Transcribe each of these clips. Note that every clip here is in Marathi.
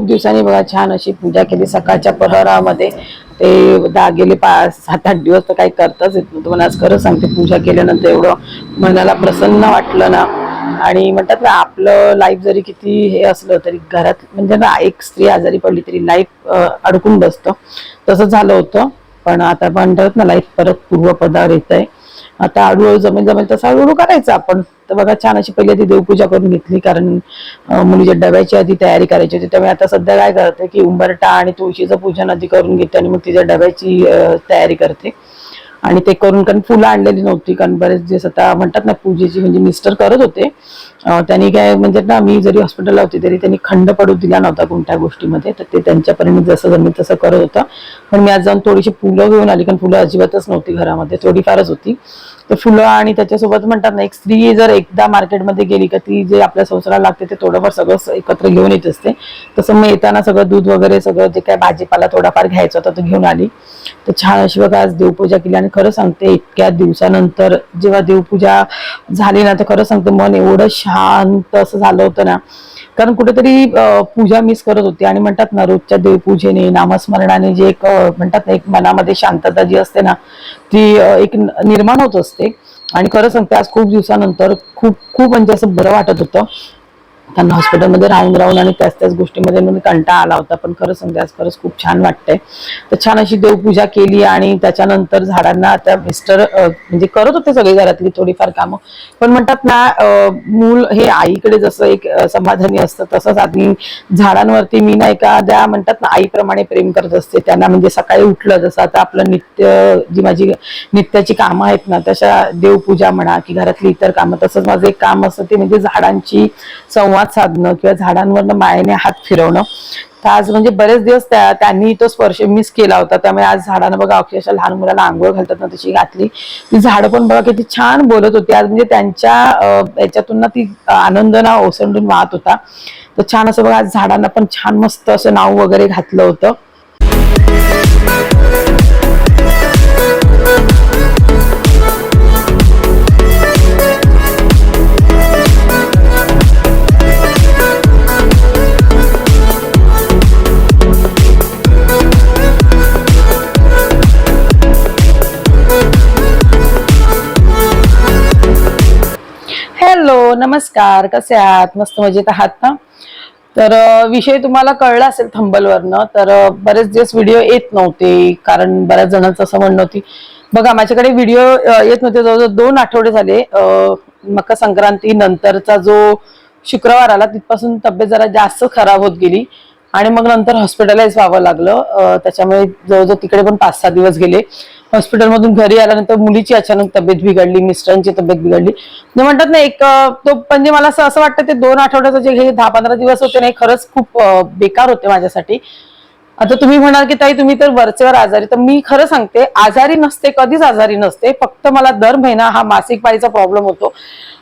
खूप दिवसांनी बघा छान अशी पूजा केली सकाळच्या प्रहरामध्ये ते दा गेले पाच सात आठ दिवस तर काही करताच येत नव्हतं पण आज खरं सांगते पूजा केल्यानंतर एवढं मनाला प्रसन्न वाटलं ना. आणि म्हणतात ना आपलं लाईफ जरी किती हे असलं तरी घरात म्हणजे ना एक स्त्री आजारी पडली तरी लाईफ अडकून बसतं. तसं झालं होतं पण आता म्हणतात ना लाईफ परत पूर्वपदावर येत आहे आता हळूहळू जमेल जमेल तसं हळूहळू करायचं. आपण तर बघा छान अशी पहिली आधी देवपूजा करून घेतली कारण मुलीच्या डब्याची आधी तयारी करायची होती. त्यामुळे आता सध्या काय करते की उंबरटा आणि तुळशीचं पूजन आधी करून घेते आणि मग तिच्या डब्याची तयारी करते. आणि ते करून कारण फुलं आणलेली नव्हती कारण बरेच दिवस आता म्हणतात ना पूजेची म्हणजे मिस्टर करत होते. त्यांनी काय म्हणजे ना मी जरी हॉस्पिटलला होती तरी त्यांनी खंड पडू दिला नव्हता कोणत्या गोष्टीमध्ये. तर ते त्यांच्यापर्यंत जसं जमेल तसं करत होता. पण मी आज जाऊन थोडीशी फुलं घेऊन आली कारण फुलं अजिबातच नव्हती घरामध्ये थोडीफारच होती. तर फुलं आणि त्याच्यासोबत म्हणतात ना एक स्त्री जर एकदा मार्केटमध्ये गेली का ती जे आपल्या संसाराला लागते ते थोडंफार सगळं एकत्र घेऊन येत असते. तसं मग येताना सगळं दूध वगैरे सगळं जे काय भाजीपाला थोडाफार घ्यायचा होता तो घेऊन आली. तर छान अशी बघा आज देवपूजा केली आणि खरं सांगते इतक्या दिवसानंतर जेव्हा देवपूजा झाली ना तर खरं सांगते मन एवढं शांत असं झालं होतं ना कारण कुठेतरी पूजा मिस करत होती. आणि म्हणतात ना रोजच्या देवपूजेने नामस्मरणाने जे एक म्हणतात ना एक मनामध्ये शांतता जी असते ना ती एक निर्माण होत असते. आणि खरं सांगते आज खूप दिवसानंतर खूप खूप म्हणजे असं बरं वाटत होतं. त्यांना हॉस्पिटलमध्ये राहून राहून आणि त्याच त्याच गोष्टीमध्ये कंटाळा आला होता. पण खरं सांगते आज खरंच खूप छान वाटतंय. तर छान अशी देवपूजा केली आणि त्याच्यानंतर झाडांना आता मिस्टर म्हणजे करत होते सगळी घरातली थोडीफार कामं. पण म्हणतात ना मूल हे आईकडे जसं एक समाधानी असतं तसंच आधी झाडांवरती मी ना एखाद्या म्हणतात ना आईप्रमाणे प्रेम करत असते. त्यांना म्हणजे सकाळी उठलं जसं आता आपलं नित्य जी माझी नित्याची कामं आहेत ना तशा देवपूजा म्हणा की घरातली इतर कामं तसंच माझं एक काम असतं ते म्हणजे झाडांची संवाद साधणं किंवा झाडांवरनं मायेने हात फिरवणं. तर आज म्हणजे बरेच दिवस त्या त्यांनी तो स्पर्श मिस केला होता. त्यामुळे आज झाडांना बघा अक्षरशः लहान मुलाला आंघोळ घालतात ना तशी घातली. ती झाडं पण बघा किती छान बोलत होती. आज म्हणजे त्यांच्या याच्यातून ना ती आनंद ना ओसंडून वाहत होता. तर छान असं बघा आज झाडांना पण छान मस्त असं नाव वगैरे घातलं होतं. नमस्कार कसे आहात? मस्त मजेत आहात ना तर विषय तुम्हाला कळला असेल थंबलवरनं तर बरेच दिवस व्हिडिओ येत नव्हते कारण बऱ्याच जणांचं असं म्हणणं होती. बघा माझ्याकडे व्हिडिओ येत नव्हते जवळजवळ दोन आठवडे झाले मकर संक्रांती नंतरचा जो शुक्रवार आला तिथपासून तब्येत जरा जास्त खराब होत गेली. आणि मग नंतर हॉस्पिटलाइज व्हावं लागलं. त्याच्यामुळे जवळजवळ तिकडे पण पाच सहा दिवस गेले. हॉस्पिटलमधून घरी आल्यानंतर मुलीची अचानक तब्येत बिघडली मिस्टरांची तब्येत बिघडली. म्हणजे म्हणतात ना एक तो म्हणजे मला असं असं वाटतं ते दोन आठवड्याचं जे हे दहा पंधरा दिवस होते ना हे खरंच खूप बेकार होते माझ्यासाठी. आता तुम्ही म्हणाल की ताई तुम्ही तर वरचेवर आजारी. तर मी खरं सांगते आजारी नसते कधीच आजारी नसते. फक्त मला दर महिना हा मासिक पाळीचा प्रॉब्लेम होतो.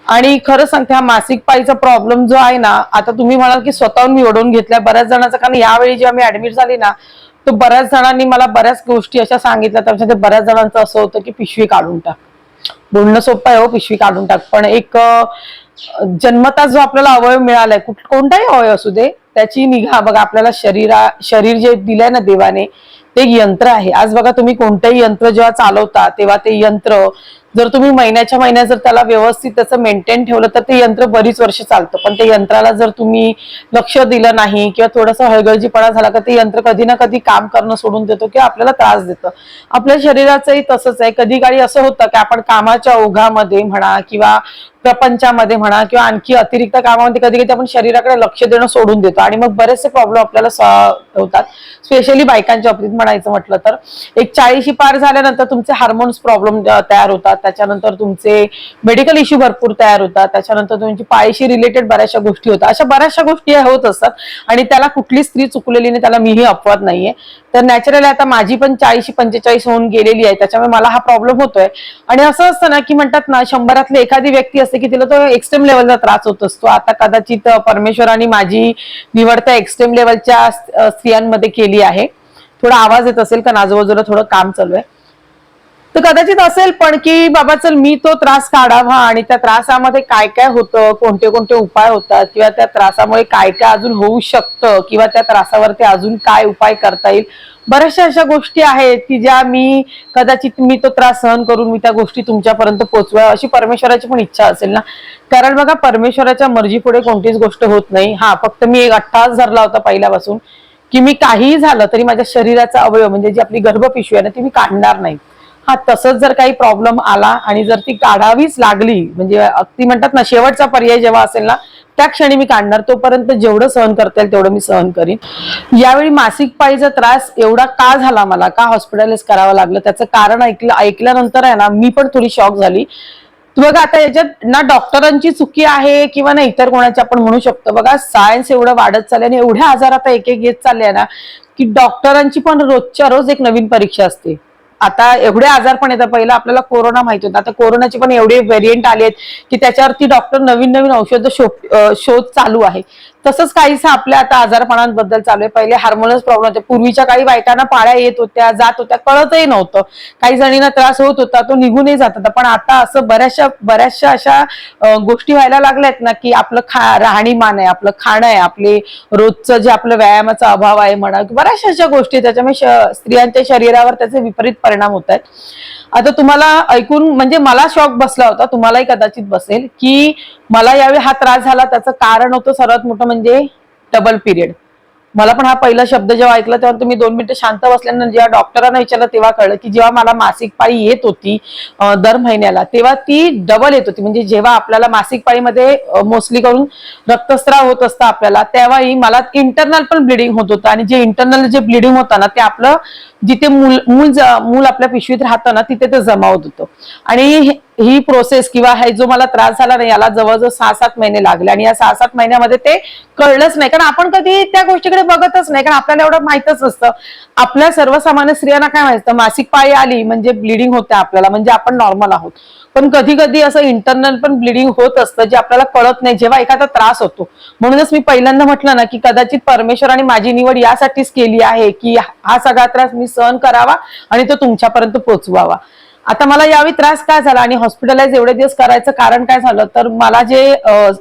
आणि खरं सांगते हा मासिक पाळीचा प्रॉब्लेम जो आहे ना आता तुम्ही म्हणाल की स्वतःहून मी ओढवून घेतल्या बऱ्याच जणांचा. कारण यावेळी जेव्हा मी ऍडमिट झाली ना तर बऱ्याच जणांनी मला बऱ्याच गोष्टी अशा सांगितल्या. त्यामध्ये बऱ्याच जणांचं असं होतं की पिशवी काढून टाक. बोलणं सोपं आहे हो पिशवी काढून टाक. पण एक जन्मता जो आपल्याला अवयव मिळालाय कुठ- कोणताही अवयव असू दे त्याची निगा बघा आपल्याला शरीरा शरीर जे दिलंय ना देवाने ते एक यंत्र आहे. आज बघा तुम्ही कोणतंही यंत्र जेव्हा चालवता तेव्हा ते यंत्र जर तुम्ही महिन्याच्या महिन्यात जर त्याला व्यवस्थित त्याचं मेंटेन ठेवलं तर ते यंत्र बरीच वर्ष चालतं. पण ते यंत्राला जर तुम्ही लक्ष दिलं नाही किंवा थोडासा हळगर्जीपणा झाला का ते यंत्र कधी ना कधी काम करणं सोडून देतो किंवा आपल्याला त्रास देतं. आपल्या शरीराचंही तसंच आहे. कधी काळी असं होतं की आपण कामाच्या ओघामध्ये म्हणा किंवा प्रपंचामध्ये म्हणा किंवा आणखी अतिरिक्त कामामध्ये कधी कधी आपण शरीराकडे लक्ष देणं सोडून देतो. आणि मग बरेचसे प्रॉब्लेम आपल्याला होतात. स्पेशली बायकांच्या बाबतीत म्हणायचं म्हटलं तर एक चाळीशी पार झाल्यानंतर तुमचे हार्मोन्स प्रॉब्लेम तयार होतात. त्याच्यानंतर तुमचे मेडिकल इश्यू भरपूर तयार होतात. त्याच्यानंतर तुमची पायशी रिलेटेड बऱ्याचशा गोष्टी होतात. अशा बऱ्याचशा गोष्टी होत असतात. आणि त्याला कुठली स्त्री चुकलेली नाही त्याला मीही अपवाद नाहीये. तर नॅचरली आता माझी पण चाळीशी पंचेचाळीस होऊन गेलेली आहे. त्याच्यामुळे मला हा प्रॉब्लेम होतोय. आणि असं असतं ना की म्हणतात ना शंभरातली एखादी व्यक्ती असते की तिला तो एक्स्ट्रीम लेवलचा त्रास होत असतो. आता कदाचित परमेश्वराने माझी निवड त्या एक्स्ट्रीम लेवलच्या स्त्रियांमध्ये केली आहे. थोडा आवाज येत असेल कारण आजूबाजूला थोडं काम चालू आहे. तर कदाचित असेल पण की बाबा चल मी तो त्रास काढावा आणि त्या त्रासामध्ये काय काय होतं कोणते कोणते उपाय होतात किंवा त्या त्रासामुळे काय काय अजून होऊ शकतं किंवा त्या त्रासावरती अजून काय उपाय करता येईल. बऱ्याचशा अशा गोष्टी आहेत की ज्या मी कदाचित मी तो त्रास सहन करून मी त्या गोष्टी तुमच्यापर्यंत पोहोचवा अशी परमेश्वराची पण इच्छा असेल ना? कारण बघा परमेश्वराच्या मर्जी पुढे कोणतीच गोष्ट होत नाही. हा फक्त मी एक अठ्ठास धरला होता पहिल्यापासून की मी काहीही झालं तरी माझ्या शरीराचा अवयव म्हणजे जी आपली गर्भपिशवी आहे ना ती मी काढणार नाही. हा तसंच जर काही प्रॉब्लेम आला आणि जर ती काढावीच लागली म्हणजे अगदी म्हणतात ना शेवटचा पर्याय जेव्हा असेल ना त्या क्षणी मी काढणार. तोपर्यंत जेवढं सहन करता येईल तेवढं मी सहन करीन. यावेळी मासिक पाळीचा त्रास एवढा का झाला मला? का हॉस्पिटलाइज करावं लागलं? त्याचं कारण ऐकलं ऐकल्यानंतर आहे ना मी पण थोडी शॉक झाली. बघा आता याच्यात ना डॉक्टरांची चुकी आहे किंवा ना इतर कोणाची आपण म्हणू शकतो. बघा सायन्स एवढं वाढत चालले आणि एवढे आजार आता एक एक येत चालले ना की डॉक्टरांची पण रोजच्या रोज एक नवीन परीक्षा असते. आता एवढे आजार पण येतात. पहिला आपल्याला कोरोना माहिती होता. आता कोरोनाचे पण एवढे व्हेरियंट आले आहेत की त्याच्यावरती डॉक्टर नवीन नवीन औषध शोध शोध चालू आहे. तसंच काहीसं आपल्या आता आजारपणांबद्दल चालू आहे. पहिले हार्मोनस प्रॉब्लेम होते. पूर्वीच्या काळी बायकांना पाळ्या येत होत्या जात होत्या कळतही नव्हतं. काही जणींना त्रास होत होता तो निघूनही जात होता. पण आता असं बऱ्याचशा बऱ्याचशा अशा गोष्टी व्हायला लागल्यात ना की आपलं खा राहणीमान आहे आपलं खाणं आहे आपले रोजचं जे आपलं व्यायामाचा अभाव आहे म्हणा बऱ्याचशा अशा गोष्टी त्याच्यामुळे श- स्त्रियांच्या शरीरावर त्याचे विपरीत परिणाम होत आहेत. आता तुम्हाला ऐकून म्हणजे मला शॉक बसला होता तुम्हालाही कदाचित बसेल की मला यावेळी हा त्रास झाला त्याचं कारण होतं सर्वात मोठं म्हणजे डबल पिरियड मला पण हा पहिला शब्द जेव्हा ऐकला तेव्हा तुम्ही दोन मिनिटं शांत बसल्यानंतर जेव्हा डॉक्टरांना विचारलं तेव्हा कळलं की जेव्हा मला मासिक पाळी येत होती दर महिन्याला तेव्हा ती डबल येत होती. म्हणजे जेव्हा आपल्याला मासिक पाळीमध्ये मोस्टली करून रक्तस्राव होत असतं आपल्याला तेव्हाही मला इंटरनल पण ब्लिडिंग होत होतं. आणि जे इंटरनल जे ब्लिडिंग होतं ना ते आपलं जिथे मूल मूल मूल आपल्या पिशवीत राहतं ना तिथे ते जमावत होतं. आणि ही प्रोसेस किंवा हे जो मला त्रास झाला ना याला जवळजवळ सहा सात महिने लागले. आणि या सहा सात महिन्यामध्ये ते कळलंच नाही. कारण आपण कधी त्या गोष्टीकडे बघतच नाही. कारण आपल्याला एवढं माहितच असतं आपल्या सर्वसामान्य स्त्रियांना काय माहिती? मासिक पाळी आली म्हणजे ब्लिडिंग होते आपल्याला. म्हणजे आपण नॉर्मल आहोत. पण कधी कधी असं इंटरनल पण ब्लिडिंग होत असतं जे आपल्याला कळत नाही. जेव्हा एखादा त्रास होतो. म्हणूनच मी पहिल्यांदा म्हटलं ना की कदाचित परमेश्वराने माझी निवड यासाठीच केली आहे की हा सगळा त्रास मी सहन करावा आणि तो तुमच्यापर्यंत पोहोचवावा आता मला यावेळी त्रास काय झाला आणि हॉस्पिटलाइज एवढे दिवस करायचं कारण काय झालं? तर मला जे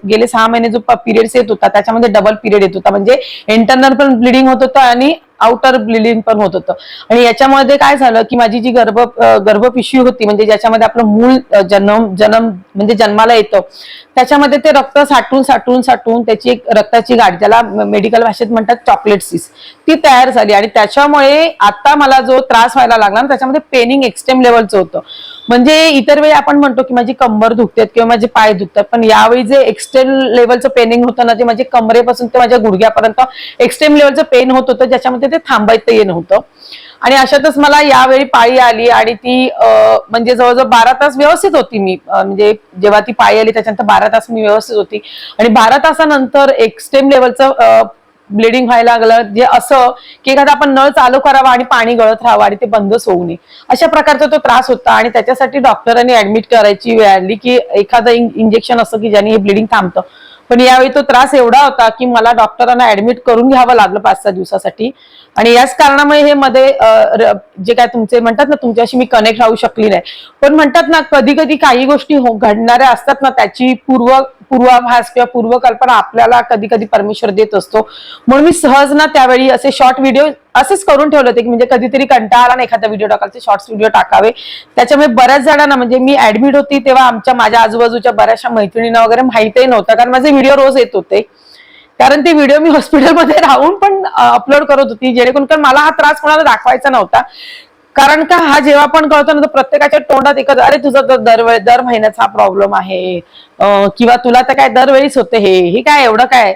गेले सहा महिने जो पिरियड्स येत होता त्याच्यामध्ये डबल पिरियड येत होता. म्हणजे इंटरनल पण ब्लिडिंग होत होतं आणि आउटर ब्लिडिंग पण होत होतं. आणि याच्यामध्ये काय झालं की माझी जी गर्भ गर्भपिशवी होती म्हणजे ज्याच्यामध्ये आपलं मूल जन्म जन्म म्हणजे जन्माला येतं त्याच्यामध्ये ते रक्त साठून साठून साठून त्याची एक रक्ताची गाठ ज्याला मेडिकल भाषेत म्हणतात चॉकलेट सीस ती तयार झाली. आणि त्याच्यामुळे आता मला जो त्रास व्हायला लागला ना त्याच्यामध्ये पेनिंग एक्स्ट्रीम लेवलचं होतं. म्हणजे इतर वेळी आपण म्हणतो की माझी कंबर दुखतात किंवा माझे पाय दुखतात पण यावेळी जे एक्स्ट्रीम लेवलचं पेनिंग होतं ना ते माझे कमरेपासून ते माझ्या गुडघ्यापर्यंत एक्स्ट्रीम लेवलचं पेन होत होतं ज्याच्यामध्ये ते थांबायचं येणं होतं. आणि अशातच मला यावेळी पाळी आली आणि ती म्हणजे जवळजवळ बारा तास व्यवस्थित होती मी. म्हणजे जेव्हा ती पाळी आली त्याच्यानंतर बारा तास मी व्यवस्थित होती. आणि बारा तासानंतर एक्स्ट्रीम लेवलचं ब्लिडिंग व्हायला लागलं जे असं की एखादा आपण नळ चालू करावा आणि पाणी गळत राहावं आणि ते बंदच होऊ नये अशा प्रकारचा तो त्रास होता आणि त्याच्यासाठी डॉक्टरांनी ऍडमिट करायची वेळ आली की एखादं इंजेक्शन असं की ज्याने हे ब्लिडिंग थांबतं. पण यावेळी तो त्रास एवढा होता की मला डॉक्टरांना ऍडमिट करून घ्यावं लागलं पाच सहा दिवसासाठी. आणि याच कारणामुळे हे मध्ये जे काय तुमचे म्हणतात ना तुमच्याशी मी कनेक्ट राहू शकली नाही. पण म्हणतात ना कधी कधी काही गोष्टी हो, घडणाऱ्या असतात ना त्याची पूर्व पूर्वाभास किंवा पूर्वकल्पना आपल्याला कधी कधी परमेश्वर देत असतो. म्हणून मी सहज ना त्यावेळी असे शॉर्ट व्हिडिओ असेच करून ठेवले होते की म्हणजे कधीतरी कंटाळा आला ना एखादा व्हिडिओ टाकायचे शॉर्ट्स व्हिडिओ टाकावे. त्याच्यामुळे बऱ्याच जणांना म्हणजे मी ऍडमिट होती तेव्हा आमच्या माझ्या आजूबाजूच्या बऱ्याचशा मैत्रिणींना वगैरे माहितीही नव्हतं. कारण माझे व्हिडिओ रोज येत होते. कारण ते व्हिडिओ मी हॉस्पिटलमध्ये राहून पण अपलोड करत होती. जेणेकरून कारण मला हा त्रास कोणाला दाखवायचा नव्हता. कारण का हा जेव्हा पण कळतो ना तर प्रत्येकाच्या तोंडात एकच अरे तुझा तर दरवेळी दर महिन्याचा हा प्रॉब्लेम आहे. किंवा तुला तर काय दरवेळीच होते हे हे काय एवढं काय?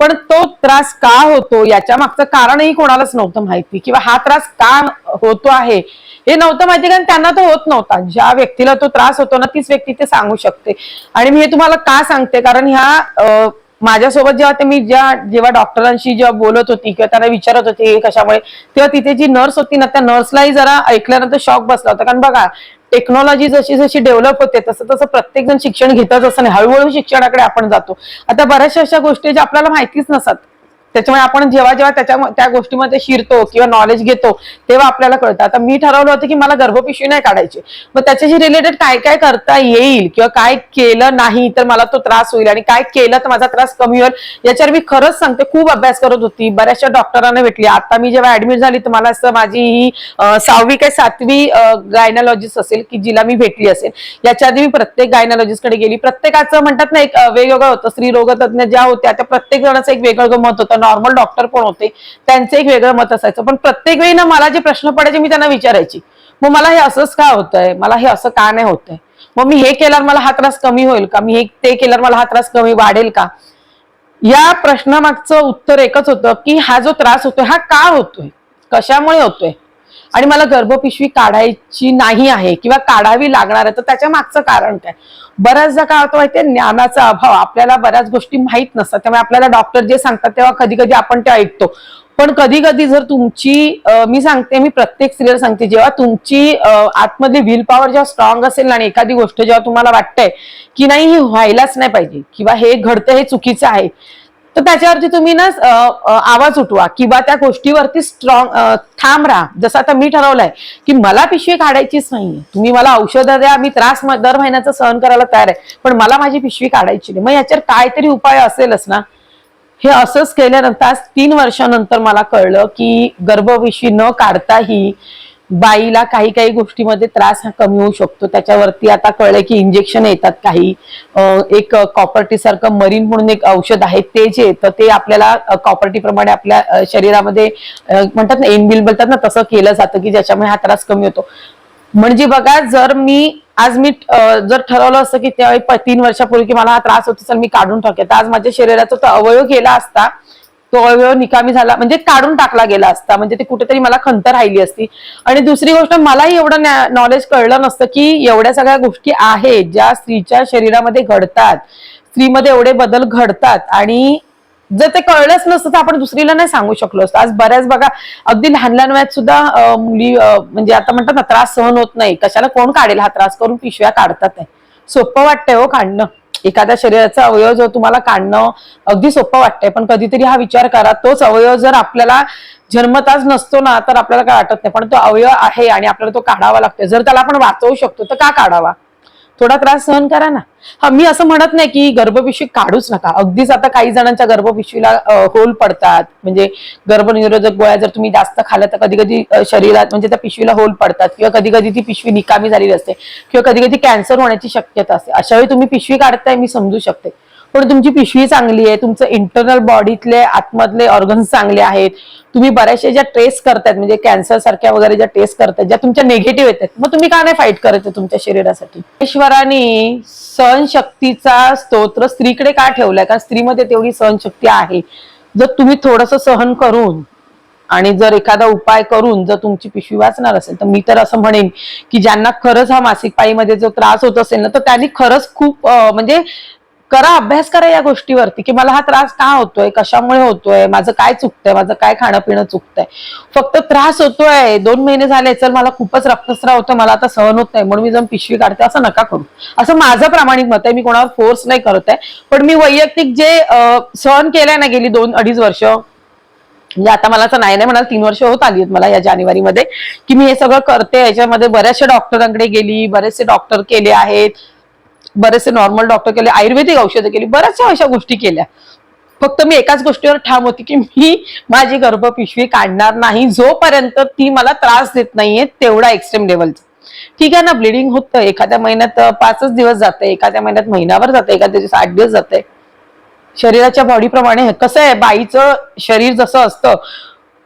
पण तो त्रास का होतो याच्या मागचं कारणही कोणालाच नव्हतं माहिती. किंवा हा त्रास का होतो आहे हे नव्हतं माहिती कारण त्यांना तो होत नव्हता. ज्या व्यक्तीला तो त्रास होतो ना तीच व्यक्ती ते सांगू शकते. आणि मी हे तुम्हाला का सांगते? कारण ह्या माझ्यासोबत जेव्हा ते मी ज्या जेव्हा डॉक्टरांशी जेव्हा बोलत होती किंवा त्यांना विचारत होती हे कशामुळे तेव्हा तिथे जी नर्स होती ना त्या नर्सलाही जरा ऐकल्यानंतर शॉक बसला होता. कारण बघा टेक्नॉलॉजी जशी जशी डेव्हलप होते तसं तसं प्रत्येक जण शिक्षण घेतच असं नाही. हळूहळू शिक्षणाकडे आपण जातो. आता बऱ्याचशा अशा गोष्टी ज्या आपल्याला माहितीच नसतात त्याच्यामुळे आपण जेव्हा जेव्हा त्याच्या त्या गोष्टीमध्ये शिरतो किंवा नॉलेज घेतो तेव्हा आपल्याला कळतं. आता मी ठरवलं होतं की मला गर्भपिशवी नाही काढायची. मग त्याच्याशी रिलेटेड काय काय करता येईल किंवा काय केलं नाही तर मला तो त्रास होईल आणि काय केलं तर माझा त्रास कमी होईल याच्यावर मी खरंच सांगते. खूप अभ्यास करत होती. बऱ्याचशा डॉक्टरांना भेटली. आता मी जेव्हा ऍडमिट झाली तर मला असं माझी ही सहावी काय सातवी गायनॉलॉजिस्ट असेल की जिला मी भेटली असेल याच्या आधी मी प्रत्येक गायनॉलॉजिस्टकडे गेली. प्रत्येकाचं म्हणतात ना एक वेगवेगळं होतं. स्त्री रोगतज्ञ ज्या होत्या त्या प्रत्येक जणाचं एक वेगळं मत होतं. नॉर्मल डॉक्टर पण होते त्यांचं एक वेगळं मत असायचं. पण प्रत्येक वेळी ना मला जे प्रश्न पडायचे मी त्यांना विचारायची. मग मला हे असंच का होतंय? मला हे असं का नाही होतंय? मग मी हे केल्यावर मला हा त्रास कमी होईल का? मी हे ते केल्यावर मला हा त्रास कमी वाढेल का? या प्रश्नामागचं उत्तर एकच होतं की हा जो त्रास होतोय हा का होतोय? कशामुळे होतोय? आणि मला गर्भपिशवी काढायची नाही आहे किंवा काढावी लागणार आहे तर त्याच्या मागचं कारण काय? बऱ्याचदा काय होतं माहितीये ज्ञानाचा अभाव. आपल्याला बऱ्याच गोष्टी माहीत नसतात. त्यामुळे आपल्याला डॉक्टर जे सांगतात तेव्हा कधी कधी आपण ते ऐकतो. पण कधी कधी जर तुमची मी सांगते मी प्रत्येक स्त्रीला सांगते जेव्हा तुमची आतमधली विल पॉवर जेव्हा स्ट्रॉंग असेल आणि एखादी गोष्ट जेव्हा तुम्हाला वाटतंय की नाही ही व्हायलाच नाही पाहिजे किंवा हे घडतं हे चुकीचं आहे तर त्याच्यावरती तुम्ही ना आवाज उठवा किंवा त्या गोष्टीवरती स्ट्रॉंग ठाम राहा. जसं आता मी ठरवलंय की मला पिशवी काढायचीच नाहीये. तुम्ही मला औषधं द्या मी त्रास दर महिन्याचा सहन करायला तयार आहे. पण मला माझी पिशवी काढायची नाही. मग याच्यावर काहीतरी उपाय असेलच ना? हे असंच केल्यानंतर आज तीन वर्षानंतर मला कळलं की गर्भपिशवी न काढताही बाईला काही काही गोष्टीमध्ये त्रास हा कमी होऊ शकतो. त्याच्यावरती आता कळलंय की इंजेक्शन येतात काही. एक कॉपर्टी सारखं मरीन म्हणून एक औषध आहे ते जे येतं ते आपल्याला कॉपर्टी प्रमाणे आपल्या शरीरामध्ये म्हणतात ना एनबिल बोलतात ना तसं केलं जातं की ज्याच्यामुळे हा त्रास कमी होतो. म्हणजे बघा जर मी आज मी जर ठरवलं असतं की त्यावेळी प- तीन वर्षापूर्वी की मला हा त्रास होतो तर मी काढून टाकेल तर आज माझ्या शरीराचा तो अवयव केला असता तो अवयव निकामी झाला. म्हणजे काढून टाकला गेला असता. म्हणजे ते कुठेतरी मला खंत राहिली असती. आणि दुसरी गोष्ट मलाही एवढं नॉलेज कळलं नसतं की एवढ्या सगळ्या गोष्टी आहेत ज्या स्त्रीच्या शरीरामध्ये घडतात. स्त्रीमध्ये एवढे बदल घडतात. आणि जर ते कळलंच नसतं तर आपण दुसरीला नाही सांगू शकलो असतो. आज बऱ्याच बघा अगदी लहान लहान वयात सुद्धा मुली म्हणजे आता म्हणतात ना त्रास सहन होत नाही. कशाला कोण काढेल हा त्रास? करून पिशव्या काढतात नाही सोपं वाटतंय हो काढणं. एखाद्या शरीराचा अवयव जो तुम्हाला काढणं अगदी सोपं वाटतंय. पण कधीतरी हा विचार करा तोच अवयव जर आपल्याला जन्मताच नसतो ना तर आपल्याला काय वाटत नाही. पण तो अवयव आहे आणि आपल्याला तो काढावा लागतोय. जर त्याला आपण वाचवू शकतो तर का काढावा? थोडा त्रास सहन करा ना. हा मी असं म्हणत नाही की गर्भपिशवी काढूच नका. अगदीच आता काही जणांच्या गर्भपिशवीला होल पडतात. म्हणजे गर्भनिरोधक गोळ्या जर तुम्ही जास्त खाल्ल्या तर कधी कधी शरीरात म्हणजे त्या पिशवीला होल पडतात. किंवा कधी कधी ती पिशवी निकामी झालेली असते. किंवा कधी कधी कॅन्सर होण्याची शक्यता असते. अशा वेळी तुम्ही पिशवी काढताय मी समजू शकते. पण तुमची पिशवी चांगली आहे तुमचं इंटरनल बॉडीतले आतमधले ऑर्गन्स चांगले आहेत. तुम्ही बऱ्याचशा ज्या टेस्ट करतायत म्हणजे कॅन्सर सारख्या वगैरे ज्या टेस्ट करतायत ज्या तुमच्या निगेटिव्ह येतात मग तुम्ही का नाही फाईट करत आहे तुमच्या शरीरासाठी? ईश्वराने सहनशक्तीचा स्तोत्र स्त्रीकडे का ठेवलाय? कारण स्त्रीमध्ये तेवढी सहनशक्ती आहे. जर तुम्ही थोडस सहन करून आणि जर एखादा उपाय करून जर तुमची पिशवी वाचणार असेल तर मी तर असं म्हणेन की ज्यांना खरंच हा मासिक पाळीमध्ये जो त्रास होत असेल ना तर त्यांनी खरंच खूप म्हणजे करा अभ्यास करा या गोष्टीवरती की मला हा त्रास का होतोय कशामुळे होतोय माझं काय चुकतंय माझं काय खाणं पिणं चुकतंय. फक्त त्रास होतोय दोन महिने झाले चल मला खूपच रक्तस्राव होतोय मला आता सहन होत नाही म्हणून मी जाऊन पिशवी काढते असं नका करू. असं माझं प्रामाणिक मत आहे मी कोणावर फोर्स नाही करत आहे पण मी वैयक्तिक जे सहन केलंय ना गेली दोन अडीच वर्ष म्हणजे आता मला असं नाही नाही म्हणाल तीन वर्ष होत आली आहेत मला या जानेवारीमध्ये की मी हे सगळं करते याच्यामध्ये बऱ्याचशा डॉक्टरांकडे गेली बरेचसे डॉक्टर केले आहेत बरेचसे नॉर्मल डॉक्टर केले आयुर्वेदिक औषधं केली बऱ्याचशा अशा गोष्टी केल्या. फक्त मी एकाच गोष्टीवर ठाम होती की मी माझी गर्भपिशवी काढणार नाही जोपर्यंत ती मला त्रास देत नाहीये तेवढा एक्स्ट्रीम लेवलचा ठीक आहे ना ब्लिडिंग होतं एखाद्या महिन्यात पाचच दिवस जाते एखाद्या महिन्यात महिनाभर जाते एखाद्या दिवस आठ दिवस जाते शरीराच्या बॉडीप्रमाणे कसं आहे बाईचं शरीर जसं असतं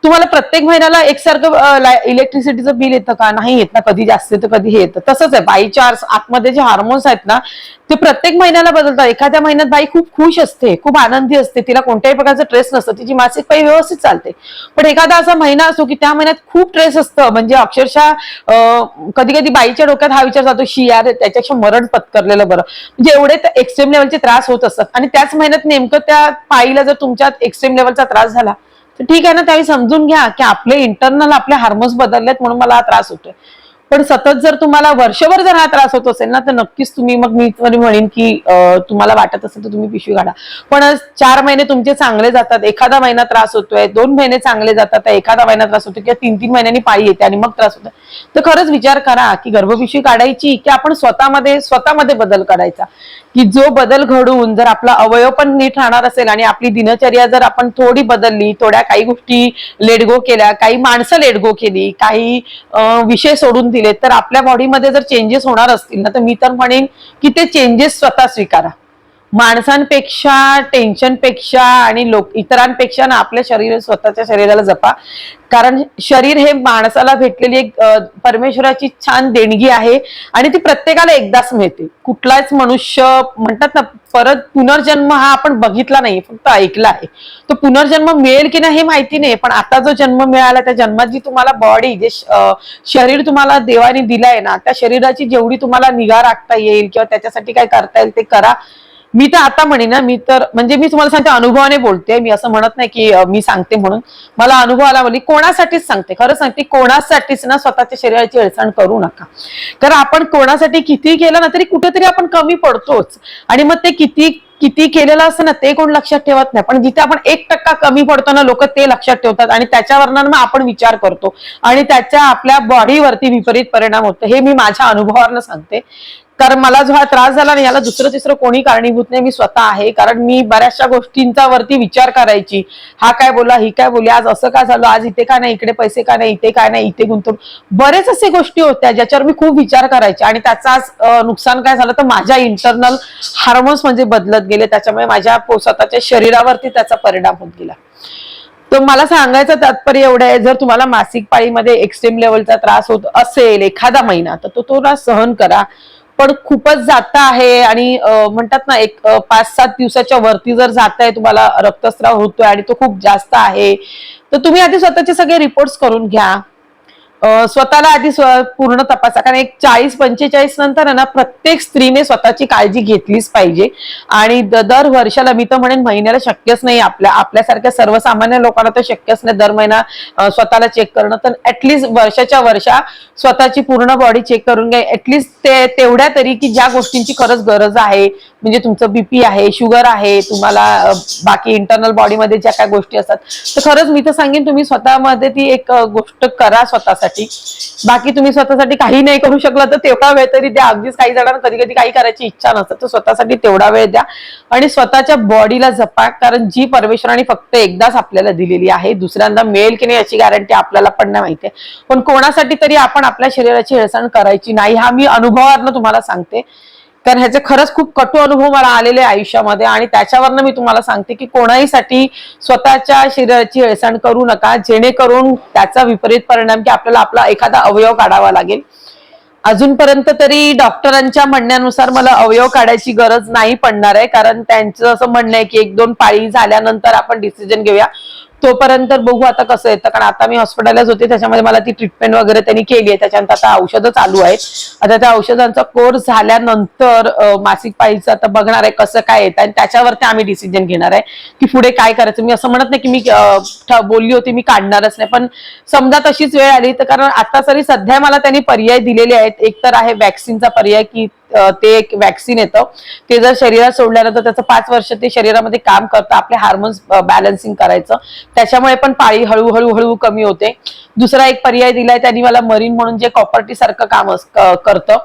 तुम्हाला प्रत्येक महिन्याला एकसारखं इलेक्ट्रिसिटीचं बिल येतं का? नाही येत ना कधी जास्त येतं कधी हे येतं. तसंच आहे बाईच्या आर- आतमध्ये जे हार्मोन्स आहेत ना ते प्रत्येक महिन्याला बदलतात. एखाद्या महिन्यात बाई खूप खुश असते खूप आनंदी असते तिला कोणत्याही प्रकारचं ट्रेस नसतं तिची मासिक पाळी व्यवस्थित चालते. पण एखादा असा महिना असतो की त्या महिन्यात खूप ट्रेस असतं म्हणजे अक्षरशः कधी कधी बाईच्या डोक्यात हा विचार जातो शी यार त्याच्यापेक्षा मरण पत्करलेलं बरं. म्हणजे एवढे एक्स्ट्रीम लेवलचे त्रास होत असतात. आणि त्याच महिन्यात नेमकं त्या पायीला जर तुमच्यात एक्स्ट्रीम लेवलचा त्रास झाला ठीक आहे ना त्यावेळी समजून घ्या की आपले इंटरनल आपले हार्मोन्स बदललेत म्हणून मला त्रास होतोय. पण सतत जर तुम्हाला वर्षभर जर हा त्रास होत असेल ना तर नक्कीच तुम्ही मग मी तरी म्हणेन की तुम्हाला वाटत असेल तर तुम्ही पिशवी काढा. पण चार महिने तुमचे चांगले जातात एखादा महिना त्रास होतोय दोन महिने चांगले जातात एखादा महिना त्रास होतो किंवा तीन तीन महिन्यांनी पाळी येते आणि मग त्रास होतो तर खरंच विचार करा की गर्भपिशवी काढायची की आपण स्वतःमध्ये स्वतःमध्ये बदल करायचा? की जो बदल घडून जर आपला अवयव पण नीट राहणार असेल आणि आपली दिनचर्या जर आपण थोडी बदलली थोड्या काही गोष्टी लेडगो केल्या काही माणसं लेडगो केली काही विषय सोडून दिलेत तर आपल्या बॉडीमध्ये जर चेंजेस होणार असतील ना तर मी तर म्हणेन की ते चेंजेस स्वतः स्वीकारा. माणसांपेक्षा टेन्शनपेक्षा आणि लोक इतरांपेक्षा ना आपल्या शरीर स्वतःच्या शरीराला जपा. कारण शरीर हे माणसाला भेटलेली एक परमेश्वराची छान देणगी आहे आणि ती प्रत्येकाला एकदाच मिळते. कुठलाच मनुष्य म्हणतात ना परत पुनर्जन्म हा आपण बघितला नाही फक्त ऐकला आहे. तो पुनर्जन्म मिळेल की नाही हे माहिती नाही पण आता जो जन्म मिळाला त्या जन्मात जी तुम्हाला बॉडी जे शरीर तुम्हाला देवाने दिलंय ना त्या शरीराची जेवढी तुम्हाला निगा राखता येईल किंवा त्याच्यासाठी काय करता येईल ते करा. मी तर आता म्हणे ना मी तर म्हणजे मी तुम्हाला सांगते अनुभवाने बोलते. मी असं म्हणत नाही की मी सांगते म्हणून. मला अनुभव आला म्हणजे कोणासाठीच सांगते. खरं सांगते कोणासाठीच ना स्वतःच्या शरीराची अडचण करू नका. कारण आपण कोणासाठी किती केलं ना तरी कुठेतरी आपण कमी पडतोच. आणि मग ते किती किती केलेलं असतं ना ते कोण लक्षात ठेवत नाही. पण जिथे आपण एक टक्का कमी पडतो ना लोक ते लक्षात ठेवतात. आणि त्याच्यावर मग आपण विचार करतो. आणि त्याच्या आपल्या बॉडीवरती विपरीत परिणाम होतो. हे मी माझ्या अनुभवावरनं सांगते. कारण मला जो हा त्रास झाला ना याला दुसरं तिसरं कोणी कारणीभूत नाही मी स्वतः आहे. कारण मी बऱ्याचशा गोष्टींचा वरती विचार करायची. हा काय बोला ही काय बोली आज असं का झालं आज इथे का नाही इकडे पैसे का नाही इथे काय नाही इथे गुंतवणूक बरेच असे गोष्टी होत्या ज्याच्यावर मी खूप विचार करायचे. आणि त्याचा आज नुकसान काय झालं तर माझ्या इंटरनल हार्मोन्स म्हणजे बदलत गेले. त्याच्यामुळे माझ्या स्वतःच्या शरीरावरती त्याचा परिणाम होत गेला. तर मला सांगायचं तात्पर्य एवढं आहे जर तुम्हाला मासिक पाळीमध्ये एक्स्ट्रीम लेवलचा त्रास होत असेल एखादा महिना तर तो थोडा सहन करा. पण खूपच जाता आहे आणि म्हणतात ना एक पाच सात दिवसाच्या वरती जर जात आहे तुम्हाला रक्तस्राव होतोय आणि तो खूप जास्त आहे. तर तुम्ही आधी स्वतःचे सगळे रिपोर्ट्स करून घ्या. स्वतःला आधी पूर्ण तपासा. कारण एक चाळीस पंचेचाळीस नंतर आहे ना प्रत्येक स्त्रीने स्वतःची काळजी घेतलीच पाहिजे. आणि दर वर्षाला मी तर म्हणेन महिन्याला शक्यच नाही आपल्या आपल्यासारख्या सर्वसामान्य लोकांना तर शक्यच नाही दर महिना स्वतःला चेक करणं. तर ऍटलिस्ट वर्षाच्या वर्षा स्वतःची पूर्ण बॉडी चेक करून घ्या. ऍटलिस्ट ते तेवढ्या तरी की ज्या गोष्टींची खरंच गरज आहे म्हणजे तुमचं बीपी आहे शुगर आहे तुम्हाला बाकी इंटरनल बॉडीमध्ये ज्या काय गोष्टी असतात. तर खरंच मी तर सांगेन तुम्ही स्वतःमध्ये ती एक गोष्ट करा स्वतःसाठी. बाकी तुम्ही स्वतःसाठी काही नाही करू शकला तर तेवढा वेळ तरी द्या. अगदीच काही जणांना कधी कधी काही करायची इच्छा नसते तर स्वतःसाठी तेवढा वेळ द्या. आणि स्वतःच्या बॉडीला जपा कारण जी परमेश्वराने फक्त एकदाच आपल्याला दिलेली आहे दुसऱ्यांदा मिळेल की नाही याची गॅरंटी आपल्याला पण नाही माहिती आहे. पण कोणासाठी तरी आपण आपल्या शरीराची हेळसाण करायची नाही हा मी अनुभवावरनं तुम्हाला सांगते. तर ह्याचे खरंच खूप कटू अनुभव मला आलेले आयुष्यामध्ये आणि त्याच्यावरनं मी तुम्हाला सांगते की कोणाहीसाठी स्वतःच्या शरीराची हेळसण करू नका जेणेकरून त्याचा विपरीत परिणाम की आपल्याला आपला एखादा अवयव काढावा लागेल. अजूनपर्यंत तरी डॉक्टरांच्या म्हणण्यानुसार मला अवयव काढायची गरज नाही पडणार आहे कारण त्यांचं असं म्हणणं आहे की एक दोन पाळी झाल्यानंतर आपण डिसिजन घेऊया. तोपर्यंत बघू आता कसं येतं कारण आता मी हॉस्पिटललाच होते त्याच्यामध्ये मला ती ट्रीटमेंट वगैरे त्यांनी केली आहे. त्याच्यानंतर आता औषधं चालू आहेत. आता त्या औषधांचा कोर्स झाल्यानंतर मासिक पाळीचं आता बघणार आहे कसं काय येतं आणि त्याच्यावरती आम्ही डिसिजन घेणार आहे की पुढे काय करायचं. मी असं म्हणत नाही की मी ठ- बोलली होती मी काढणारच नाही. पण समजा तशीच वेळ आली तर कारण आता तरी सध्या मला त्यांनी पर्याय दिलेले आहेत. एक तर आहे वॅक्सिनचा पर्याय की ते एक वॅक्सिन येतं. ते जर शरीरात सोडल्यानंतर त्याचं पाच वर्ष ते शरीरामध्ये काम करतं आपले हार्मोन्स बॅलन्सिंग करायचं. त्याच्यामुळे पण पाळी हळूहळू हळू कमी होते. दुसरा एक पर्याय दिलाय त्यांनी मला मरीन म्हणून जे कॉपर्टी सारखं काम करतं.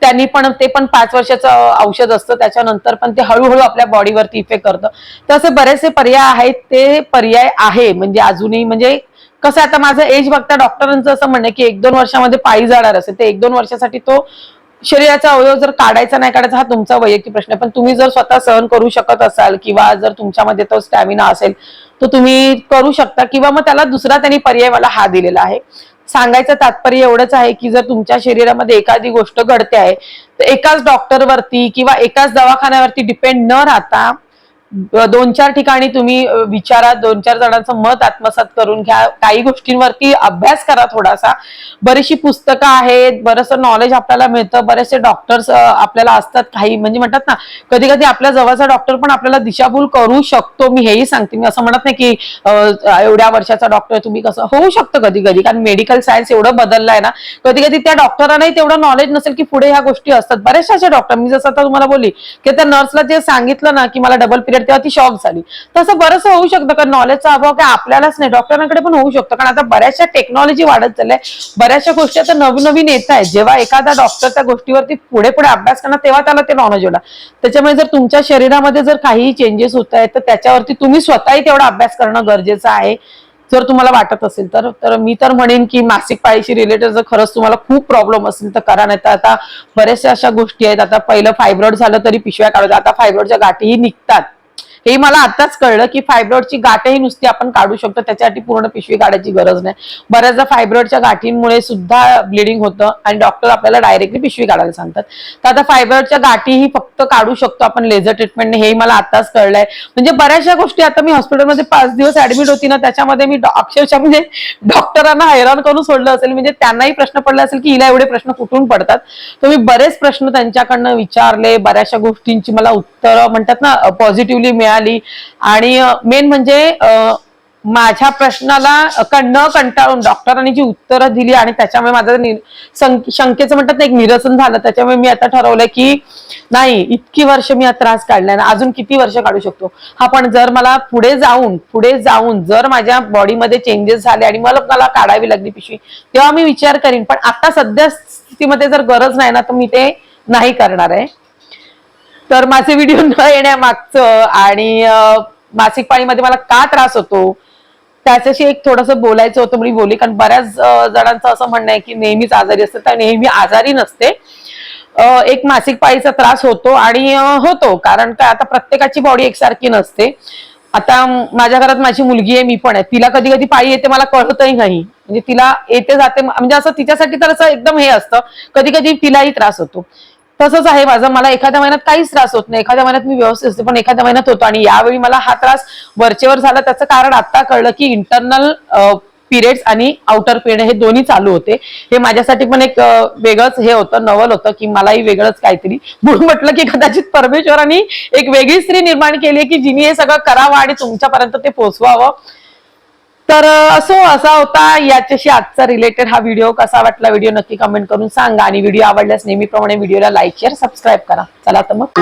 त्यांनी पण ते पण पाच वर्षाचं औषध असतं. त्याच्यानंतर पण ते हळूहळू आपल्या बॉडीवरती इफेक्ट करतं. तर असे बरेचसे पर्याय आहेत. ते पर्याय आहे. म्हणजे अजूनही म्हणजे कसं आता माझं एज बघता डॉक्टरांचं असं म्हणणं की एक दोन वर्षामध्ये पाळी जाणार असेल. ते एक दोन वर्षासाठी तो शरीराचा अवयव जर काढायचा नाही काढायचा हा तुमचा वैयक्तिक प्रश्न आहे. पण तुम्ही जर स्वतः सहन करू शकत असाल किंवा जर तुमच्यामध्ये तो स्टॅमिना असेल तर तुम्ही करू शकता किंवा मग त्याला दुसरा त्यांनी पर्याय मला हा दिलेला आहे. सांगायचं तात्पर्य एवढंच आहे की जर तुमच्या शरीरामध्ये एखादी गोष्ट घडते आहे तर एकाच डॉक्टरवरती किंवा एकाच दवाखान्यावरती डिपेंड न राहता दोन चार ठिकाणी तुम्ही विचारा दोन चार जणांचं मत आत्मसात करून घ्या. काही गोष्टींवरती अभ्यास करा थोडासा. बरीचशी पुस्तकं आहेत बरंचसं नॉलेज आपल्याला मिळतं बरेचसे डॉक्टर्स आपल्याला असतात काही. म्हणजे म्हणतात ना कधी कधी आपल्या जवळचा डॉक्टर पण आपल्याला दिशाभूल करू शकतो. मी हेही सांगते. मी असं म्हणत नाही की एवढ्या वर्षाचा डॉक्टर तुम्ही कसं होऊ शकतं कधी कधी कारण मेडिकल सायन्स एवढं बदललंय ना. कधी कधी त्या डॉक्टरांनाही तेवढं नॉलेज नसेल की पुढे ह्या गोष्टी असतात. बरेचशा असे डॉक्टर मी जसं आता तुम्हाला बोलली की त्या नर्सला जे सांगितलं ना की मला डबल पिरियड तेव्हा ती शॉक झाली. तसं बरंच होऊ शकतं कारण नॉलेजचा अभाव काय आपल्यालाच नाही. डॉक्टरांकडे पण होऊ शकतो. कारण आता बऱ्याचशा टेक्नॉलॉजी वाढत चालल्या बऱ्याचशा गोष्टी आता नवीन नवीन येत आहेत. जेव्हा एखादा डॉक्टर त्या गोष्टीवरती पुढे पुढे अभ्यास करणार तेव्हा त्याला ते नॉलेज होणार त्याच्यामुळे जर तुमच्या शरीरामध्ये जर काही चेंजेस होत आहेत तर त्याच्यावरती तुम्ही स्वतःही तेवढा अभ्यास करणं गरजेचं आहे. जर तुम्हाला वाटत असेल तर तर मी तर म्हणेन की मासिक पाळीशी रिलेटेड जर खरंच तुम्हाला खूप प्रॉब्लेम असेल तर करा. नाही तर आता बऱ्याचशा अशा गोष्टी आहेत. आता पहिलं फायब्रॉइड झालं तरी पिशव्या काढतात आता फायब्रॉइडच्या गाठीही निघतात. हे मला आताच कळलं की फायब्रॉइडची गाठही नुसती आपण काढू शकतो त्याच्यासाठी पूर्ण पिशवी काढायची गरज नाही. बऱ्याचदा फायब्रॉइडच्या गाठींमुळे सुद्धा ब्लिडिंग होतं आणि डॉक्टर आपल्याला डायरेक्टली पिशवी काढायला सांगतात. तर आता फायब्रॉइडच्या गाठीही फक्त काढू शकतो आपण लेझर ट्रीटमेंटने हेही मला आताच कळलंय. म्हणजे बऱ्याचशा गोष्टी आता मी हॉस्पिटलमध्ये पाच दिवस ऍडमिट होती ना त्याच्यामध्ये मी डॉ- अक्षरशः म्हणजे डॉक्टरांना हैराण करून सोडलं असेल. म्हणजे त्यांनाही प्रश्न पडले असेल की हिला एवढे प्रश्न कुठून पडतात? तर मी बरेच प्रश्न त्यांच्याकडनं विचारले. बऱ्याचशा गोष्टींची मला उत्तरं म्हणतात ना पॉझिटिव्हली मिळाली. आणि मेन म्हणजे माझ्या प्रश्नाला क- न कंटाळून डॉक्टरांनी जी उत्तरं दिली आणि त्याच्यामुळे माझं शंकेचं म्हणतात ना एक निरसन झालं. त्याच्यामुळे मी आता ठरवलंय की नाही इतकी वर्ष मी हा त्रास काढलाय ना अजून किती वर्ष काढू शकतो? हा पण जर मला पुढे जाऊन पुढे जाऊन जर माझ्या बॉडीमध्ये चेंजेस झाले आणि मला मला काढावी लागली पिशवी तेव्हा मी विचार करीन. पण आता सध्या स्थितीमध्ये जर गरज नाही ना तर मी ते नाही करणार आहे. तर माझे व्हिडिओ न येण्यामागचं आणि मासिक पाळीमध्ये मला का त्रास होतो त्याच्याशी एक थोडस बोलायचं होतं मी बोली कारण बऱ्याच जणांचं असं म्हणणं आहे की नेहमीच आजारी असते तर नेहमी आजारी नसते. एक मासिक पाळीचा त्रास होतो आणि होतो कारण काय आता प्रत्येकाची बॉडी एकसारखी नसते. आता माझ्या घरात माझी मुलगी आहे मी पण आहे. तिला कधी कधी पाळी येते मला कळतही नाही. म्हणजे तिला येते जाते म्हणजे असं तिच्यासाठी तर असं एकदम हे असतं कधी कधी तिलाही त्रास होतो. तसंच आहे माझं. मला एखाद्या महिन्यात काहीच त्रास होत नाही. एखाद्या महिन्यात मी व्यवस्थित असते पण एखाद्या महिन्यात होतो. आणि यावेळी मला हा त्रास वरचेवर झाला. त्याचं कारण आता कळलं की इंटरनल पिरियड्स आणि आउटर पिरियड हे दोन्ही चालू होते. हे माझ्यासाठी पण एक वेगळंच हे होतं नवल होतं की मलाही वेगळंच काहीतरी. म्हणून म्हटलं की कदाचित परमेश्वरांनी एक वेगळी स्त्री निर्माण केली आहे की जिने हे सगळं करावं आणि तुमच्यापर्यंत ते पोहोचवावं. तर असो असा होता. याच्याशी आजचा रिलेटेड हा व्हिडिओ कसा वाटला व्हिडिओ नक्की कमेंट करून सांगा. आणि व्हिडिओ आवडल्यास नेहमीप्रमाणे व्हिडिओला लाईक शेअर सबस्क्राईब करा. चला तर मग.